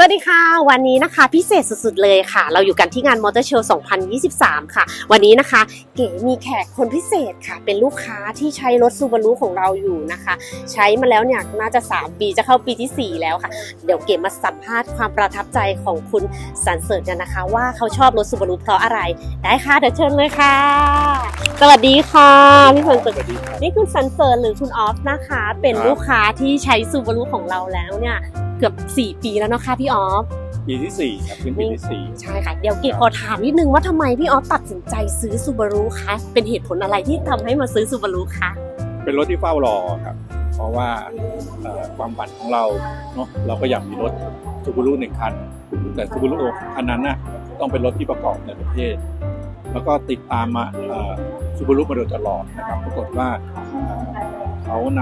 วัสดีค่ะ วันนี้นะคะพิเศษสุดๆเลยค่ะ เราอยู่กันที่งานมอเตอร์โชว์ 2023 ค่ะ วันนี้นะคะ เก๋มีแขกคนพิเศษค่ะ เป็นลูกค้าที่ใช้รถซูบารุของเราอยู่นะคะ ใช้มาแล้วเนี่ยน่าจะ 3 ปีจะเข้าปีที่ 4 แล้วค่ะ เดี๋ยวเก๋มาสัมภาษณ์ความประทับใจของคุณสันเสริญกันนะคะ ว่าเขาชอบรถซูบารุเพราะอะไรได้ค่ะเดี๋ยวเชิญเลยค่ะ สวัสดีค่ะพี่สันเสริญนี่คุณสันเสริญหรือคุณออฟนะคะ เป็นครับลูกค้าที่ใช้ซูบารุของเราแล้วเนี่ยเกือบ 4 ปีแล้วเนาะค่ะพี่ออฟปีที่สี่ครับเป็นปีที่สี่ใช่ค่ะเดี๋ยวเก๋ขอถามนิดนึงว่าทำไมพี่ออฟตัดสินใจซื้อซูบารุคะเป็นเหตุผลอะไรที่ทำให้มาซื้อซูบารุคะเป็นรถที่เฝ้ารอครับ เพราะว่าเอ่อความฝันของเราเนาะเราก็อยากมีรถซูบูรุหนึ่งคัน แต่ซูบูรุคันนั้นน่ะต้องเป็นรถที่ประกอบในประเทศ แล้วก็ติดตามมาซูบูรุมาโดยตลอดนะครับ ปรากฏว่าเอ่อเขาน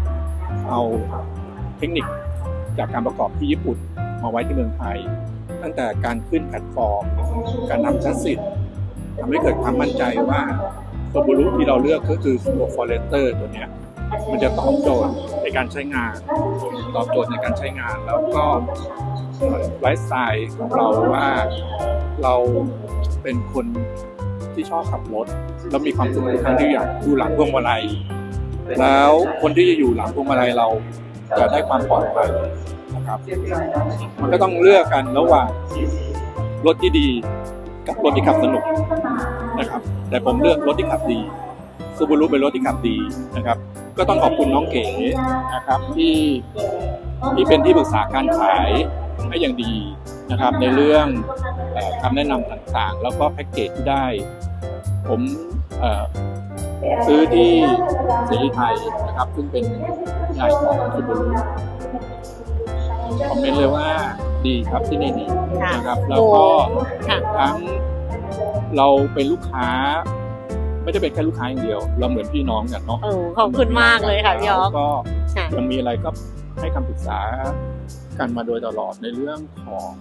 ำเอาเทคนิค จากการประกอบที่ญี่ปุ่นมาไว้ที่เมืองไทย ตั้งแต่การขึ้นแพลตฟอร์ม การนำชั้นสิทธิ์ทำให้เกิดความมั่นใจว่าซูบูรุที่เราเลือกก็คือตัวฟอร์เรสเตอร์ตัวเนี้ยมันจะตอบโจทย์ในการใช้งาน ตอบโจทย์ในการใช้งานแล้วก็ไลฟ์สไตล์ของเราว่าเราเป็นคนที่ชอบขับรถแล้วมีความสุขทุกครั้งที่อยากอยู่หลังพวงมาลัยแล้วคนที่จะอยู่หลังพวงมาลัยเรา จะได้ความปลอดภัยนะครับ มันก็ต้องเลือกกันระหว่างรถที่ดีกับรถที่ขับสนุกนะครับ แต่ผมเลือกรถที่ขับดีซูบูรุเป็นรถที่ขับดีนะครับ ก็ต้องขอบคุณน้องเก๋นะครับ ที่ที่เป็นที่ปรึกษาการขายให้อย่างดีนะครับ ในเรื่องคำแนะนำต่างๆ แล้วก็แพ็กเกจที่ได้ ผม ซื้อที่เสรีไทยนะครับ ซึ่งเป็นใหญ่ของซูบูรุคอมเมนต์เลยว่าดีครับที่นี่ดีค่ะนะครับ แล้วก็ค่ะทั้งเราเป็นลูกค้า ไม่ได้เป็นแค่ลูกค้าอย่างเดียว เราเหมือนพี่น้องกันเนาะโอ้ขอบคุณมากเลยค่ะพี่ออฟก็ค่ะมันมีอะไรก็ให้คำปรึกษากันมาโดยตลอดในเรื่องของ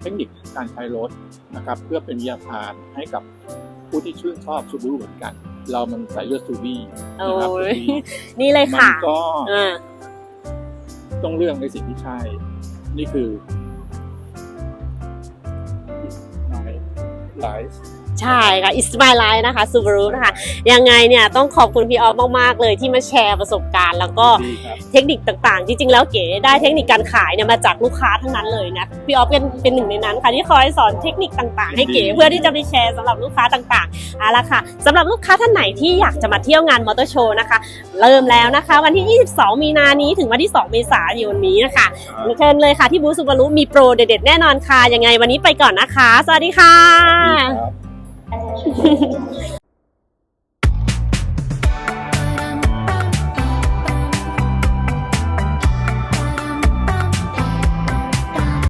เทคนิคการใช้รถนะครับ เพื่อเป็นวิทยาทานให้กับผู้ที่ชื่นชอบซูบูรุเหมือนกัน เรามันใส่เลือดซูบี้โอ้นะครับยนี่เลยมัค่ะก็อ่าต้องเลือกในสิ่งที่ใช่ นี่คือไลฟ์ไลฟ์ ใช่ค่ะ It's my life นะคะซูบารุนะคะ ยังไงเนี่ยต้องขอบคุณพี่ออฟมาก ๆ เลยที่มาแชร์ประสบการณ์ แล้วก็ดีครับเทคนิคต่างๆ จริง ๆ แล้วเก๋ได้เทคนิคการขายเนี่ยมาจากลูกค้าทั้งนั้นเลยนะ พี่ออฟเป็นเป็นหนึ่งในนั้นค่ะที่คอยสอนเทคนิคต่างๆ ให้เก๋ดีเพื่อที่จะไปแชร์สำหรับลูกค้าต่างๆเอาละค่ะสำหรับลูกค้าท่านไหนที่อยากจะมาเที่ยวงานมอเตอร์โชว์นะคะ เริ่มแล้วนะคะ วันที่ 22 มีนานี้ถึงวันที่ 2 เมษายนนี้นะคะเชิญเลยค่ะที่บูธซูบารุมีโปรเด็ดๆแน่นอนค่ะยังไงวันนี้ไปก่อนนะคะ สวัสดีค่ะ 嘿 嘿